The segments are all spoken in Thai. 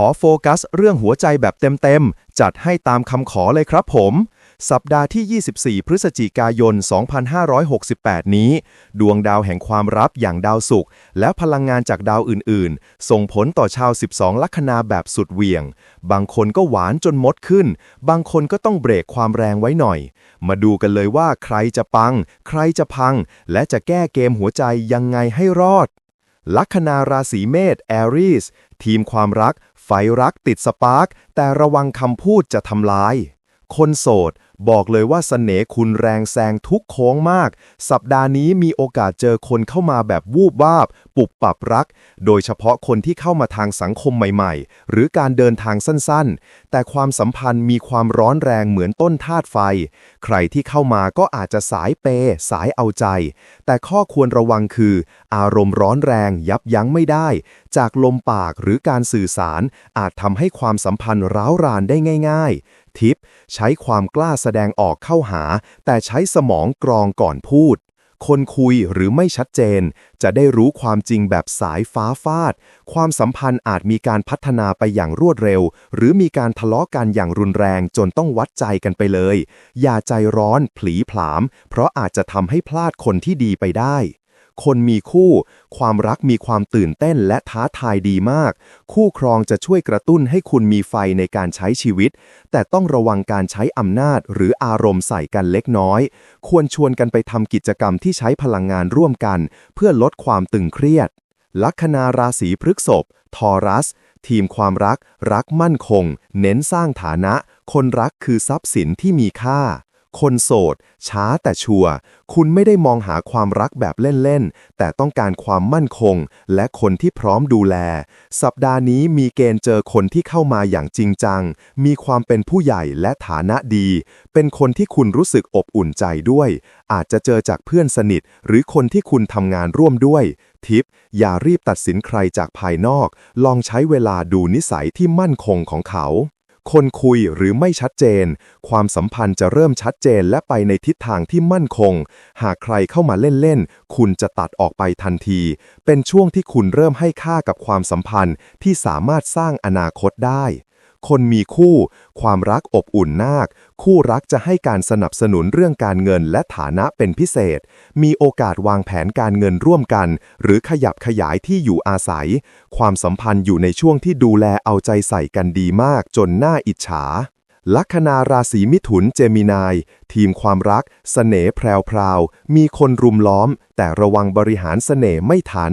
ขอโฟกัสเรื่องหัวใจแบบเต็มๆ จัดให้ตามคำขอเลยครับผม สัปดาห์ที่ 24 พฤศจิกายน 2568 นี้ ดวงดาวแห่งความรับอย่างดาวศุกร์และพลังงานจากดาวอื่นๆ ส่งผลต่อชาว 12 ลัคนาแบบสุดเหวี่ยง บางคนก็หวานจนมดขึ้น บางคนก็ต้องเบรกความแรงไว้หน่อย มาดูกันเลยว่าใครจะปัง ใครจะพัง และจะแก้เกมหัวใจยังไงให้รอดลัคนาราศีเมษแอรีสทีมความรัก ไฟรักติดสปาร์กแต่ระวังคำพูดจะทำลาย คนโสด บอกเลยว่าเสน่ห์คุณแรงแซงทุกโค้งมาก สัปดาห์นี้มีโอกาสเจอคนเข้ามาแบบวูบวาบ ปุบปับรัก โดยเฉพาะคนที่เข้ามาทางสังคมใหม่ๆ หรือการเดินทางสั้นๆ แต่ความสัมพันธ์มีความร้อนแรงเหมือนต้นธาตุไฟ ใครที่เข้ามาก็อาจจะสายเปย์สายเอาใจ แต่ข้อควรระวังคือ อารมณ์ร้อนแรงยับยั้งไม่ได้ จากลมปากหรือการสื่อสาร อาจทำให้ความสัมพันธ์ร้าวรานได้ง่าย ๆ ทิป ใช้ความกล้าแสแสดงออกเข้าหา แต่ใช้สมองกรองก่อนพูด คนคุยหรือไม่ชัดเจน จะได้รู้ความจริงแบบสายฟ้าฟาด ความสัมพันธ์อาจมีการพัฒนาไปอย่างรวดเร็ว หรือมีการทะเลาะกันอย่างรุนแรงจนต้องวัดใจกันไปเลย อย่าใจร้อน ผลีผลาม เพราะอาจจะทำให้พลาดคนที่ดีไปได้ คนมีคู่ ความรักมีความตื่นเต้นและท้าทายดีมาก คู่ครองจะช่วยกระตุ้นให้คุณมีไฟในการใช้ชีวิต แต่ต้องระวังการใช้อำนาจหรืออารมณ์ใส่กันเล็กน้อย ควรชวนกันไปทำกิจกรรมที่ใช้พลังงานร่วมกัน เพื่อลดความตึงเครียด ลัคนาราศีพฤษภทอรัส ทีมความรัก รักมั่นคง เน้นสร้างฐานะ คนรักคือทรัพย์สินที่มีค่า คนโสด ช้าแต่ชัวร์คุณไม่ได้มองหาความรักแบบเล่น ๆ แต่ต้องการความมั่นคง และคนที่พร้อมดูแล สัปดาห์นี้มีเกณฑ์เจอคนที่เข้ามาอย่างจริงจัง มีความเป็นผู้ใหญ่และฐานะดี เป็นคนที่คุณรู้สึกอบอุ่นใจด้วย อาจจะเจอจากเพื่อนสนิท หรือคนที่คุณทำงานร่วมด้วย ทิป อย่ารีบตัดสินใครจากภายนอก ลองใช้เวลาดูนิสัยที่มั่นคงของเขา คนคุยหรือไม่ชัดเจน ความสัมพันธ์จะเริ่มชัดเจนและไปในทิศทางที่มั่นคง หากใครเข้ามาเล่นๆ คุณจะตัดออกไปทันที เป็นช่วงที่คุณเริ่มให้ค่ากับความสัมพันธ์ที่สามารถสร้างอนาคตได้ คนมีคู่ ความรักอบอุ่นนาค คู่รักจะให้การสนับสนุนเรื่องการเงินและฐานะเป็นพิเศษ มีโอกาสวางแผนการเงินร่วมกัน หรือขยับขยายที่อยู่อาศัย ความสัมพันธ์อยู่ในช่วงที่ดูแลเอาใจใส่กันดีมากจนน่าอิจฉาลัคนาราศีมิถุนเจมินาย ทีมความรักเสน่ห์แพรวๆมีคนรุมล้อม แต่ระวังบริหารเสน่ห์ไม่ทัน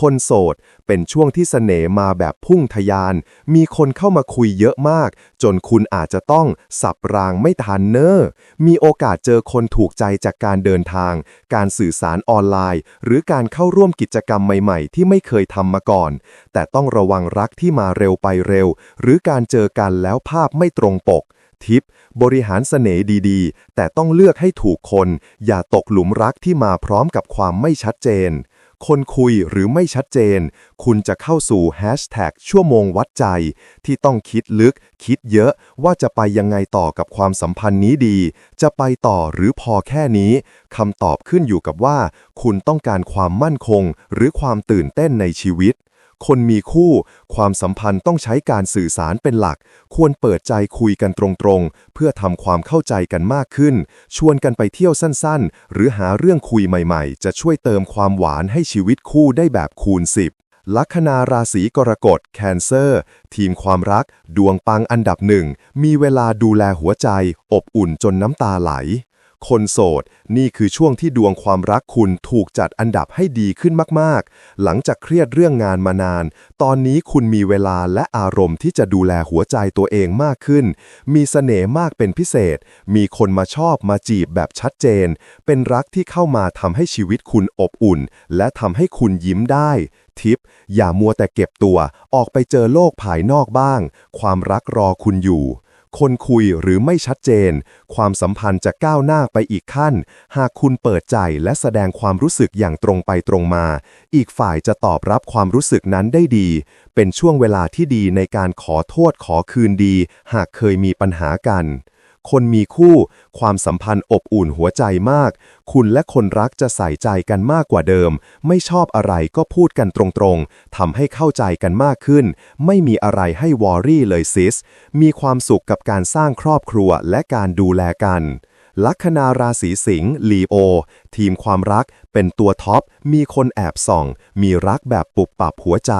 คนโสด เป็นช่วงที่เสน่ห์มาแบบพุ่งทะยาน มีคนเข้ามาคุยเยอะมาก จนคุณอาจจะต้องสับรางไม่ทันเนอ้อมีโอกาสเจอคนถูกใจจากการเดินทาง การสื่อสารออนไลน์ หรือการเข้าร่วมกิจกรรมใหม่ๆ ที่ไม่เคยทำมาก่อน แต่ต้องระวังรักที่มาเร็วไปเร็ว หรือการเจอกันแล้วภาพไม่ตรงปกทิป บริหารเสน่ห์ดีๆ แต่ต้องเลือกให้ถูกคน อย่าตกหลุมรักที่มาพร้อมกับความไม่ชัดเจน คนคุยหรือไม่ชัดเจน คุณจะเข้าสู่แฮชแท็กชั่วโมงวัดใจ ที่ต้องคิดลึก คิดเยอะว่าจะไปยังไงต่อกับความสัมพันธ์นี้ดี จะไปต่อหรือพอแค่นี้คำตอบขึ้นอยู่กับว่า คุณต้องการความมั่นคง หรือความตื่นเต้นในชีวิต คนมีคู่ ความสัมพันธ์ต้องใช้การสื่อสารเป็นหลัก ควรเปิดใจคุยกันตรงๆ เพื่อทำความเข้าใจกันมากขึ้น ชวนกันไปเที่ยวสั้นๆ หรือหาเรื่องคุยใหม่ๆ จะช่วยเติมความหวานให้ชีวิตคู่ได้แบบคูณ 10ลัคนาราศีกรกฎแคนเซอร์ ทีมความรัก ดวงปังอันดับหนึ่ง มีเวลาดูแลหัวใจ อบอุ่นจนน้ำตาไหล คนโสด นี่คือช่วงที่ดวงความรักคุณถูกจัดอันดับให้ดีขึ้นมากๆ หลังจากเครียดเรื่องงานมานาน ตอนนี้คุณมีเวลาและอารมณ์ที่จะดูแลหัวใจตัวเองมากขึ้น มีเสน่ห์มากเป็นพิเศษ มีคนมาชอบมาจีบแบบชัดเจน เป็นรักที่เข้ามาทำให้ชีวิตคุณอบอุ่น และทำให้คุณยิ้มได้ทิปอย่ามัวแต่เก็บตัว ออกไปเจอโลกภายนอกบ้าง ความรักรอคุณอยู่ คนคุยหรือไม่ชัดเจน ความสัมพันธ์จะก้าวหน้าไปอีกขั้น หากคุณเปิดใจและแสดงความรู้สึกอย่างตรงไปตรงมา อีกฝ่ายจะตอบรับความรู้สึกนั้นได้ดี เป็นช่วงเวลาที่ดีในการขอโทษขอคืนดี หากเคยมีปัญหากัน คนมีคู่ ความสัมพันธ์อบอุ่นหัวใจมาก คุณและคนรักจะใส่ใจกันมากกว่าเดิม ไม่ชอบอะไรก็พูดกันตรงๆทำให้เข้าใจกันมากขึ้น ไม่มีอะไรให้วอรี่เลยซิส มีความสุขกับการสร้างครอบครัวและการดูแลกันลัคนาราศีสิงห์ลีโอ ทีมความรักเป็นตัวท็อป มีคนแอบส่อง มีรักแบบปุบปับหัวใจ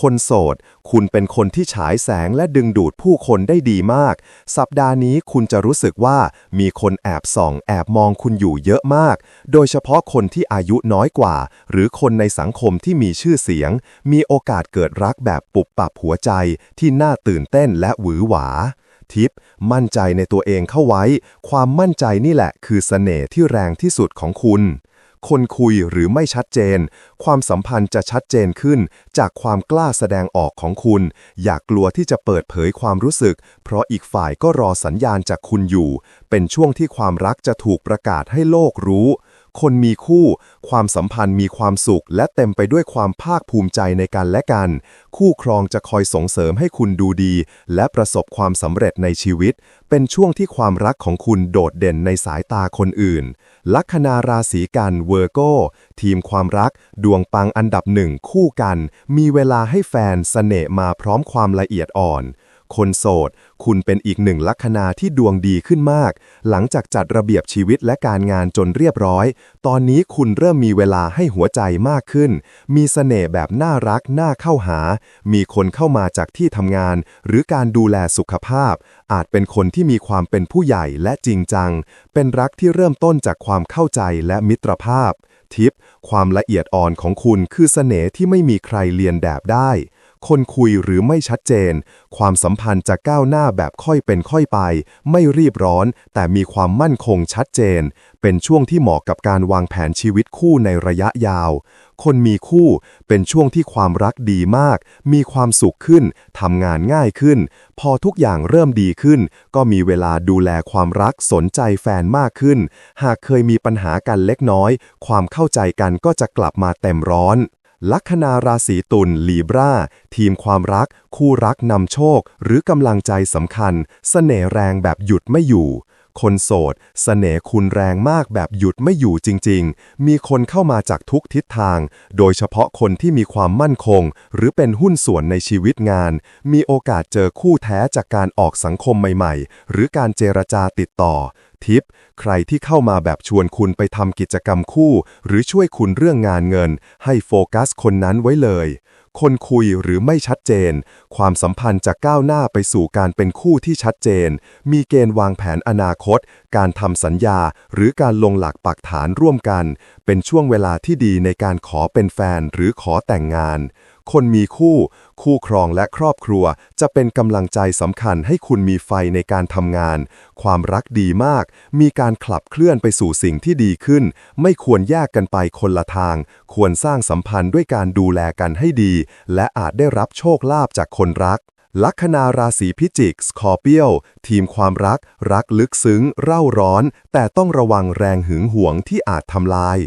คนโสด คุณเป็นคนที่ฉายแสงและดึงดูดผู้คนได้ดีมาก สัปดาห์นี้คุณจะรู้สึกว่ามีคนแอบส่อง แอบมองคุณอยู่เยอะมาก โดยเฉพาะคนที่อายุน้อยกว่า หรือคนในสังคมที่มีชื่อเสียง มีโอกาสเกิดรักแบบปุบปับหัวใจ ที่น่าตื่นเต้นและหวือหวาทิปมั่นใจในตัวเองเข้าไว้ ความมั่นใจนี่แหละคือเสน่ห์ที่แรงที่สุดของคุณ คนคุยหรือไม่ชัดเจน ความสัมพันธ์จะชัดเจนขึ้น จากความกล้าแสดงออกของคุณ อย่ากกลัวที่จะเปิดเผยความรู้สึก เพราะอีกฝ่ายก็รอสัญญาณจากคุณอยู่ เป็นช่วงที่ความรักจะถูกประกาศให้โลกรู้ คนมีคู่ ความสัมพันธ์มีความสุข และเต็มไปด้วยความภาคภูมิใจในกันและกัน คู่ครองจะคอยส่งเสริมให้คุณดูดี และประสบความสำเร็จในชีวิต เป็นช่วงที่ความรักของคุณโดดเด่นในสายตาคนอื่น ลัคนาราศีกันเวอร์โกทีมความรัก ดวงปังอันดับหนึ่งคู่กัน มีเวลาให้แฟนเสน่ห์มาพร้อมความละเอียดอ่อน คนโสด คุณเป็นอีกหนึ่งลัคนาที่ดวงดีขึ้นมาก หลังจากจัดระเบียบชีวิตและการงานจนเรียบร้อย ตอนนี้คุณเริ่มมีเวลาให้หัวใจมากขึ้น มีเสน่ห์แบบน่ารักน่าเข้าหา มีคนเข้ามาจากที่ทำงาน หรือการดูแลสุขภาพ อาจเป็นคนที่มีความเป็นผู้ใหญ่และจริงจัง เป็นรักที่เริ่มต้นจากความเข้าใจและมิตรภาพ ทิป ความละเอียดอ่อนของคุณคือเสน่ห์ที่ไม่มีใครเลียนแบบได้ คนคุยหรือไม่ชัดเจน ความสัมพันธ์จะก้าวหน้าแบบค่อยเป็นค่อยไป ไม่รีบร้อน แต่มีความมั่นคงชัดเจน เป็นช่วงที่เหมาะกับการวางแผนชีวิตคู่ในระยะยาว คนมีคู่เป็นช่วงที่ความรักดีมาก มีความสุขขึ้นทำงานง่ายขึ้น พอทุกอย่างเริ่มดีขึ้น ก็มีเวลาดูแลความรักสนใจแฟนมากขึ้น หากเคยมีปัญหากันเล็กน้อย ความเข้าใจกันก็จะกลับมาเต็มร้อน ลัคนาราศีตุลลีบราทีมความรัก คู่รักนำโชค หรือกำลังใจสำคัญเสน่ห์แรงแบบหยุดไม่อยู่ คนโสดเสน่ห์คุณแรงมากแบบหยุดไม่อยู่จริง ๆ มีคนเข้ามาจากทุกทิศทาง โดยเฉพาะคนที่มีความมั่นคง หรือเป็นหุ้นส่วนในชีวิตงาน มีโอกาสเจอคู่แท้จากการออกสังคมใหม่ ๆ หรือการเจรจาติดต่อ ทิป ใครที่เข้ามาแบบชวนคุณไปทำกิจกรรมคู่ หรือช่วยคุณเรื่องงานเงิน ให้โฟกัสคนนั้นไว้เลย คนคุยหรือไม่ชัดเจน ความสัมพันธ์จะก้าวหน้าไปสู่การเป็นคู่ที่ชัดเจน มีเกณฑ์วางแผนอนาคต การทำสัญญา หรือการลงหลักปักฐานร่วมกัน เป็นช่วงเวลาที่ดีในการขอเป็นแฟนหรือขอแต่งงาน คนมีคู่ คู่ครองและครอบครัว จะเป็นกำลังใจสำคัญให้คุณมีไฟในการทำงาน ความรักดีมาก มีการขับเคลื่อนไปสู่สิ่งที่ดีขึ้น ไม่ควรแยกกันไปคนละทาง ควรสร้างสัมพันธ์ด้วยการดูแลกันให้ดี และอาจได้รับโชคลาภจากคนรักลัคนาราศีพิจิก สคอร์เปียว ทีมความรัก รักลึกซึ้ง เร่าร้อน แต่ต้องระวังแรงหึงหวงที่อาจทำลาย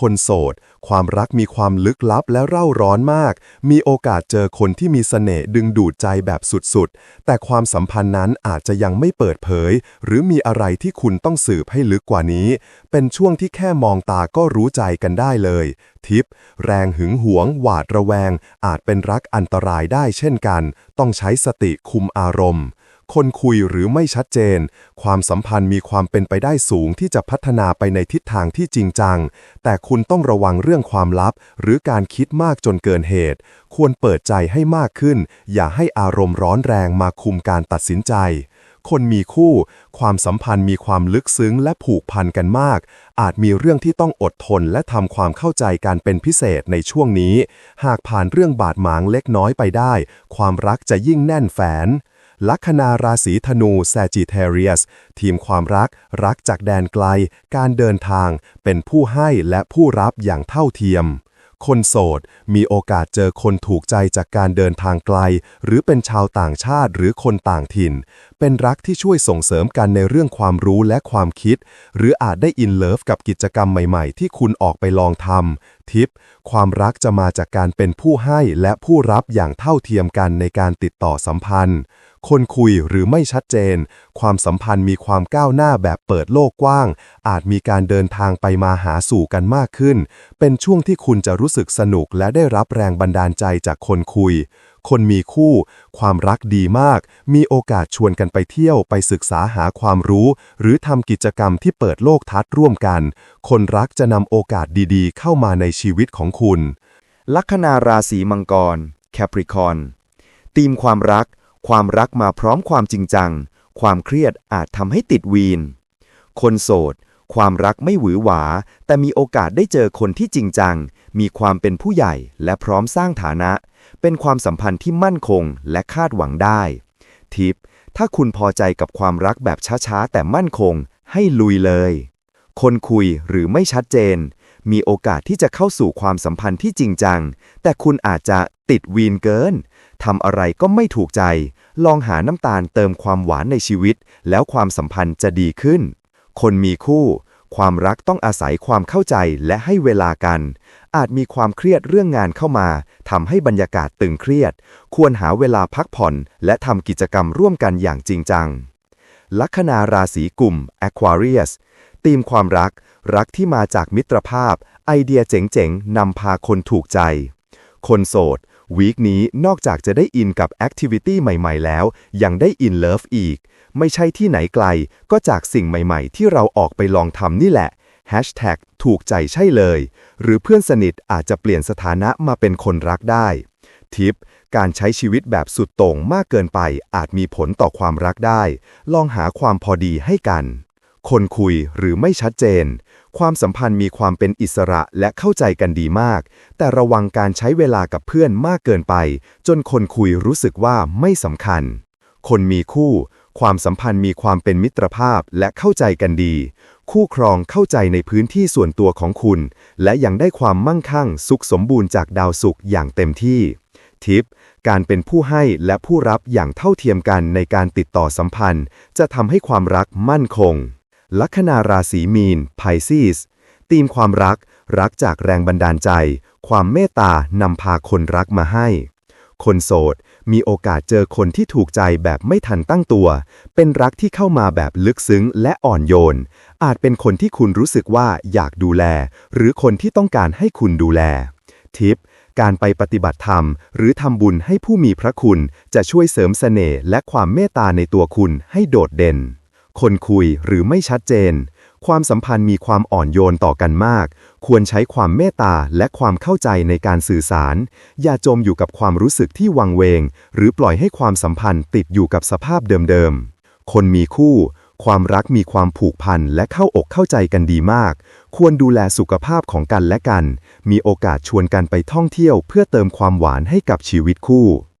คนโสด ความรักมีความลึกลับและเร่าร้อนมาก มีโอกาสเจอคนที่มีเสน่ห์ดึงดูดใจแบบสุดๆ แต่ความสัมพันธ์นั้นอาจจะยังไม่เปิดเผย หรือมีอะไรที่คุณต้องสืบให้ลึกกว่านี้ เป็นช่วงที่แค่มองตาก็รู้ใจกันได้เลย ทิป แรงหึงหวง หวาดระแวง อาจเป็นรักอันตรายได้เช่นกัน ต้องใช้สติคุมอารมณ์ คนคุยหรือไม่ชัดเจน ความสัมพันธ์มีความเป็นไปได้สูงที่จะพัฒนาไปในทิศทางที่จริงจัง แต่คุณต้องระวังเรื่องความลับ หรือการคิดมากจนเกินเหตุ ควรเปิดใจให้มากขึ้น อย่าให้อารมณ์ร้อนแรงมาคุมการตัดสินใจ คนมีคู่ ความสัมพันธ์มีความลึกซึ้งและผูกพันกันมาก อาจมีเรื่องที่ต้องอดทนและทำความเข้าใจกันเป็นพิเศษในช่วงนี้ หากผ่านเรื่องบาดหมางเล็กน้อยไปได้ ความรักจะยิ่งแน่นแฟน ลัคนาราศีธนูแซจิเทเรียส ทีมความรัก รักจากแดนไกล การเดินทาง เป็นผู้ให้และผู้รับอย่างเท่าเทียม คนโสด มีโอกาสเจอคนถูกใจจากการเดินทางไกล หรือเป็นชาวต่างชาติหรือคนต่างถิ่น เป็นรักที่ช่วยส่งเสริมกันในเรื่องความรู้และความคิด หรืออาจได้อินเลิฟกับกิจกรรมใหม่ๆ ที่คุณออกไปลองทำทิป ความรักจะมาจากการเป็นผู้ให้และผู้รับอย่างเท่าเทียมกันในการติดต่อสัมพันธ์ คนคุยหรือไม่ชัดเจน ความสัมพันธ์มีความก้าวหน้าแบบเปิดโลกกว้าง อาจมีการเดินทางไปมาหาสู่กันมากขึ้น เป็นช่วงที่คุณจะรู้สึกสนุกและได้รับแรงบันดาลใจจากคนคุย คนมีคู่ ความรักดีมาก มีโอกาสชวนกันไปเที่ยวไปศึกษาหาความรู้ หรือทำกิจกรรมที่เปิดโลกทัศน์ร่วมกัน คนรักจะนำโอกาสดีๆ เข้ามาในชีวิตของคุณ ลัคนาราศีมังกร แคปริคอนธีมความรัก ความรักมาพร้อมความจริงจัง ความเครียดอาจทำให้ติดวีน คนโสด ความรักไม่หวือหวา แต่มีโอกาสได้เจอคนที่จริงจัง มีความเป็นผู้ใหญ่และพร้อมสร้างฐานะ เป็นความสัมพันธ์ที่มั่นคงและคาดหวังได้ ทิป ถ้าคุณพอใจกับความรักแบบช้าๆ แต่มั่นคง ให้ลุยเลย คนคุยหรือไม่ชัดเจน มีโอกาสที่จะเข้าสู่ความสัมพันธ์ที่จริงจัง แต่คุณอาจจะติดวีนเกินทำอะไรก็ไม่ถูกใจ ลองหาน้ำตาลเติมความหวานในชีวิต แล้วความสัมพันธ์จะดีขึ้น คนมีคู่ ความรักต้องอาศัยความเข้าใจและให้เวลากัน อาจมีความเครียดเรื่องงานเข้ามาทำให้บรรยากาศตึงเครียด ควรหาเวลาพักผ่อน และทำกิจกรรมร่วมกันอย่างจริงจัง ลัคนาราศีกลุ่ม Aquarius ธีมความรัก รักที่มาจากมิตรภาพ ไอเดียเจ๋งๆนำพาคนถูกใจ คนโสด วีคนี้นอกจากจะได้อินกับแอคทิวิตี้ใหม่ๆ แล้ว ยังได้อินเลิฟอีก ไม่ใช่ที่ไหนไกล ก็จากสิ่งใหม่ๆ ที่เราออกไปลองทำนี่แหละ Hashtag ถูกใจใช่เลย หรือเพื่อนสนิทอาจจะเปลี่ยนสถานะมาเป็นคนรักได้ ทิป การใช้ชีวิตแบบสุดโต่งมากเกินไป อาจมีผลต่อความรักได้ ลองหาความพอดีให้กัน คนคุยหรือไม่ชัดเจน ความสัมพันธ์มีความเป็นอิสระและเข้าใจกันดีมาก แต่ระวังการใช้เวลากับเพื่อนมากเกินไป จนคนคุยรู้สึกว่าไม่สำคัญ คนมีคู่ ความสัมพันธ์มีความเป็นมิตรภาพและเข้าใจกันดี คู่ครองเข้าใจในพื้นที่ส่วนตัวของคุณ และยังได้ความมั่งคั่งสุขสมบูรณ์จากดาวศุกร์อย่างเต็มที่ทิปการเป็นผู้ให้และผู้รับอย่างเท่าเทียมกันในการติดต่อสัมพันธ์ จะทำให้ความรักมั่นคง ลัคนาราศีมีน Pisces ธีมความรัก รักจากแรงบันดาลใจ ความเมตตานำพาคนรักมาให้ คนโสด มีโอกาสเจอคนที่ถูกใจแบบไม่ทันตั้งตัว เป็นรักที่เข้ามาแบบลึกซึ้งและอ่อนโยน อาจเป็นคนที่คุณรู้สึกว่าอยากดูแล หรือคนที่ต้องการให้คุณดูแล ทิปการไปปฏิบัติธรรม หรือทำบุญให้ผู้มีพระคุณ จะช่วยเสริมเสน่ห์และความเมตตาในตัวคุณให้โดดเด่น คนคุยหรือไม่ชัดเจน ความสัมพันธ์มีความอ่อนโยนต่อกันมาก ควรใช้ความเมตตาและความเข้าใจในการสื่อสาร อย่าจมอยู่กับความรู้สึกที่วังเวง หรือปล่อยให้ความสัมพันธ์ติดอยู่กับสภาพเดิมๆ คนมีคู่ ความรักมีความผูกพันและเข้าอกเข้าใจกันดีมาก ควรดูแลสุขภาพของกันและกัน มีโอกาสชวนกันไปท่องเที่ยว เพื่อเติมความหวานให้กับชีวิตคู่